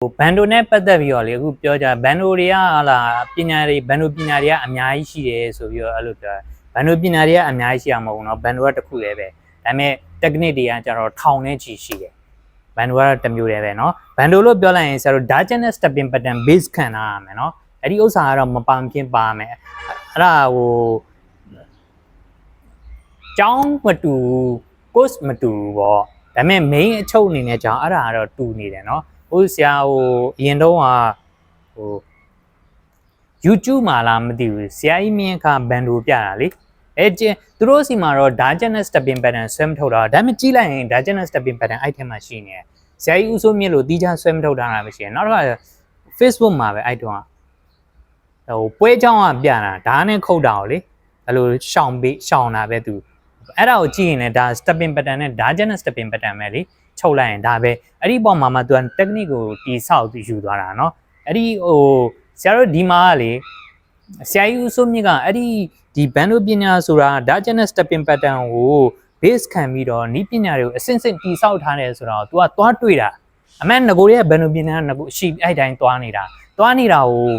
ဟိုဘန်ဒိုနဲ့ပတ်သက်ပြီးတော့လေအခုပြောကြဘန်ဒိုတွေကဟာလာပညာတွေဘန်ဒိုပညာတွေကအများကြီးရှိတယ်ဆိုပြီးတော့အဲ့လိုပြောဘန်ဒိုပညာတွေကအများကြီးရှိရမဟုတ်ဘူးเนาะဘန်ဒိုကတစ်ခုတည်းပဲဒါပေမဲ့ technique တွေကကျတော့ထောင်နဲ့ချီရှိတယ်ဘန်ဒိုကတော့တစ်မျိုးတည်းပဲเนาะဘန်ဒိုလို့ပြောလိုက်ရင်ဆရာတို့ Dargenes stepping pattern base ခံထားရမယ်เนาะအဲ့ဒီဥစ္စာကတော့မပန်ပြင်းပါမယ်အဲ့ဒါဟိုကျောင်းမတူ course မတူဘူးပေါ့ဒါပေမဲ့ main အချုပ်အနေနဲ့ကျောင်းအဲ့ဒါကတော့တူနေတယ်เนาะ ဥဆရာဟိုအရင်တော့ဟာဟို YouTube မှာလားမသိဘူးဆရာကြီးမြင်းခါဘန်ဒိုပြတာလေအဲကျင်းသူတို့စီမှာတော့ Darkness Stepping Pattern ဆွဲမထုတ်တာဒါပေမဲ့ကြည့်လိုက်ရင် Darkness Stepping Pattern အဲ့ထဲမှာရှိနေတယ်ဆရာကြီးဥဆိုးမြင့်လို့တီးခြားဆွဲမထုတ်တာလားမရှိရင်နောက်တစ်ခါ Facebook မှာပဲအဲ့တုန်းကဟိုပွဲချောင်းကပြတာဒါနဲ့ခုတ်တာကိုလေအဲ့လိုရှောင်ပေးရှောင်တာပဲသူအဲ့ဒါကိုကြည့်ရင်လည်းဒါ Stepping Pattern နဲ့ Darkness Stepping Pattern ပဲလေ ချုပ်လိုက်ရင်ဒါပဲအဲ့ဒီပုံမှာမှသူက technique ကိုတီဆောက်ပြီးယူသွားတာเนาะအဲ့ဒီဟိုဆရာတို့ဒီမှာကလေဆရာကြီးဦးစိုးမြင့်ကအဲ့ဒီဒီဘန်ဒိုပညာဆိုတာ Dargenes stepping pattern ကို base ခံပြီးတော့နီးပညာတွေကိုအစင်စင်တီဆောက်ထားတယ်ဆိုတော့ तू ကသွားတွေ့တာအမှန်ငကိုရဲ့ဘန်ဒိုပညာကငကိုရှိအဲ့တိုင်းသွားနေတာသွားနေတာကို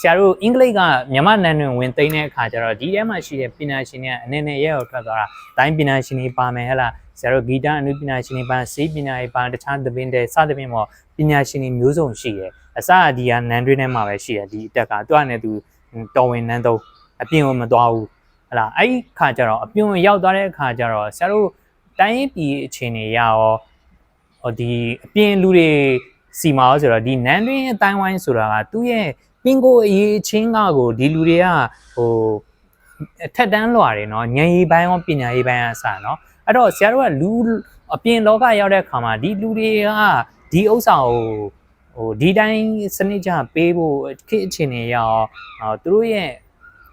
ဆရာတို့အင်္ဂလိပ်ကမြန်မာနန်းတွင်ဝင်သိမ်းတဲ့အခါကျတော့ဒီထဲမှာရှိတဲ့ပညာရှင်တွေကအနည်းနဲ့ရဲရောက်ထွက်သွားတာတိုင်းပညာရှင်တွေပါမယ်ဟဲ့လား ဆရာတို့ဂီတအနုပညာရှင်တွေပါစေးပညာတွေပါတခြားသဘင်တွေစသဖြင့်ပေါ့ပညာရှင်တွေမျိုးစုံရှိတယ်အစအဒီကနန်းတွင်းထဲမှာပဲရှိတယ်ဒီအတက်ကသူကလည်းသူတော်ဝင်နန်းတော့အပြင်ကိုမသွားဘူးဟလာအဲ့ဒီခါကျတော့အပြုံရောက်သွားတဲ့အခါကျတော့ဆရာတို့တိုင်းပြည်အခြေအနေရရောဟိုဒီအပြင်လူတွေစီမာရောဆိုတော့ဒီနန်းတွင်းအတိုင်းဝိုင်းဆိုတာကသူ့ရဲ့ပင်ကိုအရေးချင်းကကိုဒီလူတွေကဟိုအ ထက်တန်းလွာတွေเนาะဉာဏ်ရည်ပိုင်းရောပညာရေးပိုင်းအစเนาะအဲ့တော့ဆရာတို့ကလူအပြင်လောကရောက်တဲ့အခါမှာဒီလူတွေကဒီဥစ္စာကိုဟိုဒီတိုင်းစနစ်ကြပေးဖို့ခေတ်အခြေအနေရအောင်ဟိုသူတို့ရဲ့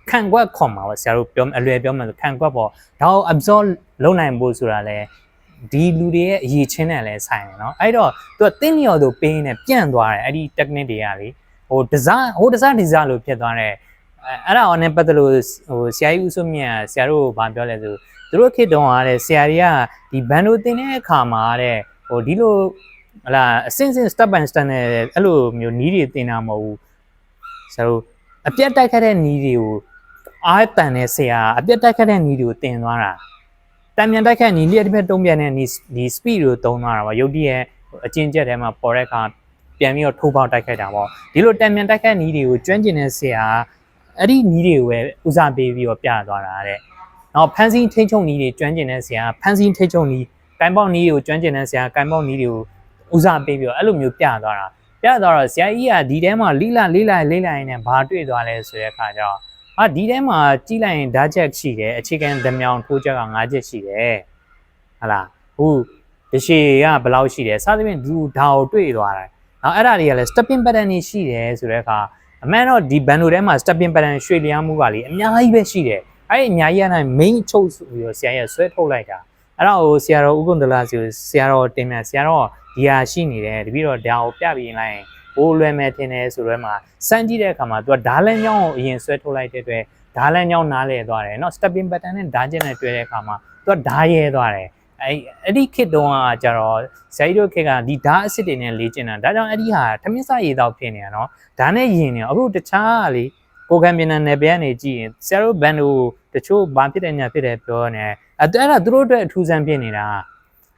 ခံကွက်ခွန်မှာပေါ့ဆရာတို့ပြောအလွယ်ပြောမှဆိုခံကွက်ပေါ့ဒါကို absorb လုပ်နိုင်ဖို့ဆိုတာလဲဒီလူတွေရဲ့အရေးချင်းနဲ့လဲဆိုင်တယ်เนาะအဲ့တော့သူကတင်းလျော်သူပေးနေပြန့်သွားတယ်အဲ့ဒီ technique တွေကလေဟိုဒီဇိုင်းဟိုဒီဇိုင်းဒီဇိုင်းလို့ဖြစ်သွားတယ် အဲ့ဒါအောင်နဲ့ပတ်သက်လို့ဟိုဆရာကြီးဦးစိုးမြတ်ဆရာတို့ဘာပြောလဲဆိုသူတို့ခေတ်တုန်းကတဲ့ဆရာတွေကဒီဘန်ဒိုတင်တဲ့အခါမှာတဲ့ဟိုဒီလိုဟလာအစင်းစင်း step by step နဲ့အဲ့လိုမျိုးနီးတွေတင်တာမဟုတ်ဘူးဆရာတို့အပြတ်တိုက်ခတ်တဲ့နီးတွေကိုအားတန်တဲ့ဆရာအပြတ်တိုက်ခတ်တဲ့နီးတွေကိုတင်သွားတာတံမြန်တိုက်ခတ်နီးလျက်တစ်ဖက်တုံးပြန်တဲ့နီးဒီ speed ကိုတုံးသွားတာပါရုပ်တရက်အကျဉ်းချက်ထဲမှာပေါ်တဲ့အခါပြန်ပြီးတော့ထိုးပေါက်တိုက်ခိုက်တာပေါ့ဒီလိုတံမြန်တိုက်ခတ်နီးတွေကိုကျွမ်းကျင်တဲ့ဆရာ အဲ့ဒီနီးတွေကိုပဲဦးစားပေးပြီးတော့ပြသွားတာတဲ့နောက်ဖန်စီထိတ်ချုံနီးတွေကျွမ်းကျင်တဲ့ဆရာဖန်စီထိတ်ချုံနီးကိုင်ပေါက်နီးတွေကိုကျွမ်းကျင်တဲ့ဆရာကိုင်ပေါက်နီးတွေကိုဦးစားပေးပြီးတော့အဲ့လိုမျိုးပြသွားတာပြသွားတော့ဆရာကြီးကဒီထဲမှာလိလာလိလာလိလာရင်းနဲ့ဘာတွေ့သွားလဲဆိုတဲ့အခါကျတော့အာဒီထဲမှာကြီးလိုက်ရင်ဓာတ်ချက်ရှိတယ်အခြေခံဓမြောင်ထိုးချက်က၅ချက်ရှိတယ်ဟလာဟိုတရှိကဘယ်လောက်ရှိတယ်စသဖြင့်ဒီဓာတ်ကိုတွေ့သွားတယ်နောက်အဲ့ဒါတွေကလည်း stepping pattern တွေရှိတယ်ဆိုတဲ့အခါ အမှန်တော့ဒီဘန်ဒိုထဲမှာ stepping pattern ရွှေလျားမှုကလေအများကြီးပဲရှိတယ်အဲ့ဒီအများကြီးကလည်း main ချုပ်ဆိုပြီးတော့ဆရာကြီးဆွဲထုတ်လိုက်တာအဲ့တော့ဟိုဆရာတော်ဥက္ကုန္တလစီကိုဆရာတော်တင်မြဆရာတော်ဒီဟာရှိနေတယ်တပည့်တော်ဒါကိုပြပြီးလိုက်ရင်ဘိုးလွယ်မဲ့ထင်တယ်ဆိုတော့မှစမ်းကြည့်တဲ့အခါမှာ तू ကဓာလန်ညောင်းကိုအရင်ဆွဲထုတ်လိုက်တဲ့အတွက်ဓာလန်ညောင်းနားလဲသွားတယ်เนาะ stepping pattern နဲ့ဓာကျင်နဲ့တွဲတဲ့အခါမှာ तू ကဓာရဲသွားတယ် အဲအဲ့ဒီခေတ်တုန်းကကြတော့ဇာတိတို့ခေတ်ကဒီဓာတ်အစစ်တွေနဲ့လေ့ကျင့်တာဒါကြောင့်အဲ့ဒီဟာထမင်းစရေတောက်ဖြစ်နေတာနော်ဒါနဲ့ယင်နေအခုတခြားလေကိုကံမြန်နယ်ပြန်နေကြည့်ရင်ဆရာတို့ဘန်တို့တချို့ဘာဖြစ်တယ်ညာဖြစ်တယ်ပြောနေအဲ့ဒါအဲ့ဒါသူတို့အတွက်အထူးဆန်းဖြစ်နေတာ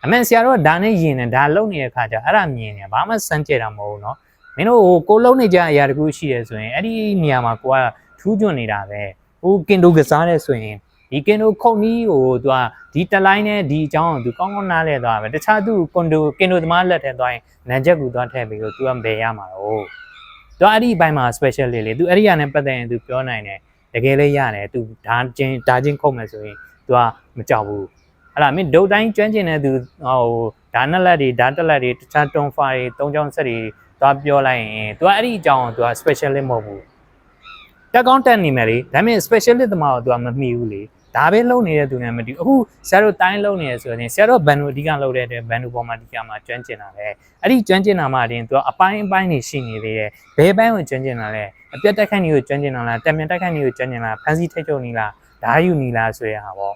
အမှန်ဆရာတို့ကဒါနဲ့ယင်နေဒါလုံနေတဲ့ခါကျအဲ့ဒါမြင်နေဘာမှစမ်းကြတာမဟုတ်ဘူးနော်မင်းတို့ကိုလုံးနေကြအရာတခုရှိရဆိုရင်အဲ့ဒီနေရာမှာကိုကထူးကျွနေတာပဲဟိုကင်တိုကစားတဲ့ဆိုရင် ဒီကင်တိုခုတ်နီးကိုသူကဒီတလိုင်းနဲ့ဒီအကြောင်းကိုသူကောင်းကောင်းနားလဲသွားပဲတခြားသူကွန်တိုကင်တိုသမားလက်ထဲသွားရင်နန်ချက်ကူသွားထည့်ပြီးတော့သူကဘယ်ရမှာတော့သူအဲ့ဒီအပိုင်းမှာ special လေးလေသူအဲ့ဒီရနဲ့ပတ်သက်ရင်သူပြောနိုင်တယ်တကယ်လေးရတယ်သူဓာချင်းဓာချင်းခုတ်မယ်ဆိုရင်သူကမကြောက်ဘူးဟလာမင်းဒုတ်တိုင်းကျွမ်းကျင်တဲ့သူဟိုဓာတ်နလက်တွေဓာတ်တက်လက်တွေတခြားတွန်ဖာတွေသုံးချောင်းဆက်တွေသွားပြောလိုက်ရင်သူကအဲ့ဒီအကြောင်းကိုသူက specialist မဟုတ်ဘူးတက်ကောင်းတက်နေမယ်လေဒါပေမဲ့ specialist တမကိုသူကမမှီဘူးလေ ဒါပဲလုံနေတဲ့သူနဲ့မတူအခုဆရာတို့တိုင်းလုံနေရဆိုရင်ဆရာတို့ဘန်ဒိုအဓိကလုံတဲ့အတွက်ဘန်ဒိုပေါ်မှာအဓိကမှာကျွမ်းကျင်တာလေအဲ့ဒီကျွမ်းကျင်တာမှတင်သူကအပိုင်းအပိုင်းနေရှိနေသေးတယ်ဘယ်ပိုင်းကိုကျွမ်းကျင်တာလဲအပြတ်တက်ခန့်ကြီးကိုကျွမ်းကျင်တာလားတံမြန်တက်ခန့်ကြီးကိုကျွမ်းကျင်တာဖန်စီထိတ်ချုံနေလားဓာယူနေလားဆိုရဟာပေါ့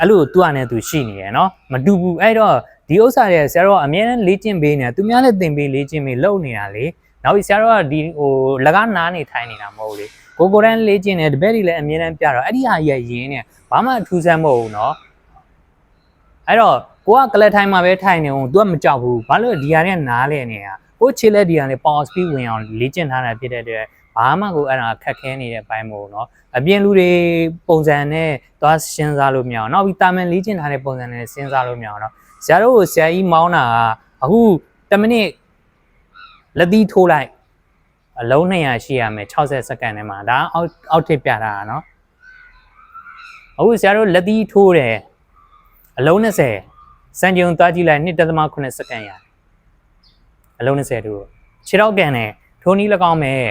အဲ့လိုသူ့အနေနဲ့သူရှိနေရယ်နော်မတူဘူးအဲ့တော့ဒီဒီဥစ္စာတွေဆရာတော်ကအများနဲ့လေ့ကျင့်ပေးနေတာသူများလည်းသင်ပေးလေ့ကျင့်ပေးလုပ်နေတာလေနောက်ပြီးဆရာတော်ကဒီဟိုလကားနားနေထိုင်နေတာမဟုတ်လေ ကိုကိုယ်တိုင်လေ့ကျင့်နေတပည့်တွေလည်းအများနဲ့ပြတော့အဲ့ဒီဟာကြီးကရင်းနေဘာမှအထူးဆန်းမဟုတ်ဘူးเนาะအဲ့တော့ကိုကကလပ်ထိုင်မှာပဲထိုင်နေအောင် तू ကမကြောက်ဘူးဘာလို့ဒီဟာတွေကနားလဲနေတာကိုခြေလက်ဒီဟာလေး power speed ဝင်အောင်လေ့ကျင့်ထားတာဖြစ်တဲ့အတွက်ဘာမှကိုအဲ့ဒါခက်ခဲနေတဲ့အပိုင်းမဟုတ်เนาะအပြင်လူတွေပုံစံနဲ့သွားစဉ်းစားလို့မရအောင်နောက်ပြီးတာမန်လေ့ကျင့်ထားတဲ့ပုံစံနဲ့စဉ်းစားလို့မရအောင်เนาะ ဆရာတို့ကိုဆရာကြီးမောင်းတာကအခု10မိနစ်လက်သီးထိုးလိုက် အလုံး200ရှိရမယ်60စက္ကန့်ထဲမှာဒါအောက်အောက်ထစ်ပြတာเนาะအခုဆရာတို့လက်သီးထိုးတယ်အလုံး20စံကြုံသွားကြည့်လိုက်1.8စက္ကန့်ရတယ်အလုံး20တို့ခြေတော့ကန်တယ်ထိုးနီး၎င်းမယ်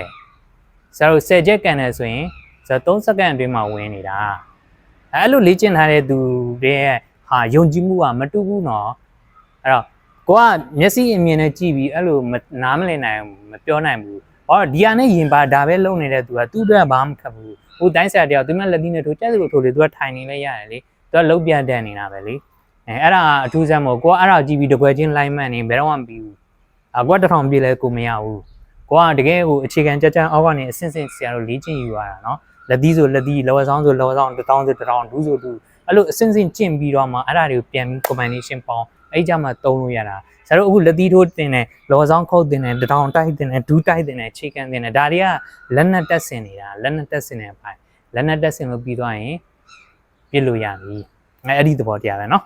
ဆရာတို့10ချက်ကန်တယ်ဆိုရင်ဇာ3စက္ကန့်အတွင်းမှာဝင်နေတာအဲ့လိုလေ့ကျင့်ထားတဲ့သူတွေရဲ့ဟာယုံကြည်မှုကမတူဘူးเนาะအဲ့တော့ကိုကမျက်စိအမြင်နဲ့ကြည့်ပြီးအဲ့လိုမနားမလည်နိုင်ဘူးမပြောနိုင်ဘူး ဩဒီဟာနဲ့ယင်ပါဒါပဲလုံနေတဲ့သူကသူ့အတွက်ဘာမှခက်ဘူးဟိုတိုင်းဆရာတယောက်သူမလက်သီးနဲ့ထိုးကြက်စလို့ထိုးလေသူကထိုင်နေလဲရတယ်လေသူကလုံပြန်တန်နေတာပဲလေအဲအဲ့ဒါအထူးဆန်းမို့ကိုကအဲ့ဒါကြည့်ပြီးတပွဲချင်းလိုက်မှန်နေဘယ်တော့မှမပြီးဘူးအကွက်တထောင်ပြည့်လဲကိုမရဘူးကိုကတကယ်ကိုအခြေခံကြကြအောက်ကနေအဆင့်ဆင့်ဆရာတို့လေ့ကျင့်ယူရတာနော်လက်သီးဆိုလက်သီးလောဆောင်ဆိုလောဆောင်တထောင်ဆိုတထောင်ဒူးဆိုဒူးအဲ့လိုအဆင့်ဆင့်ကျင့်ပြီးတော့မှအဲ့ဒါတွေကိုပြန်ပြီး combination ပေါင်း အဲ့ကြမှာသုံးလို့ရတာဆရာတို့အခုလက်သီးထိုးတင်တယ်လော်ဆောင်ခုတ်တင်တယ်တထောင်တိုက်တင်တယ်ဒူးတိုက်တင်တယ်ခြေကန်တင်တယ်ဒါတွေကလက်နက်တက်ဆင်နေတာလက်နက်တက်ဆင်တဲ့အပိုင်းလက်နက်တက်ဆင်လို့ပြီးသွားရင်ပြစ်လို့ရပြီအဲ့အဲ့ဒီသဘောတရားပဲเนาะ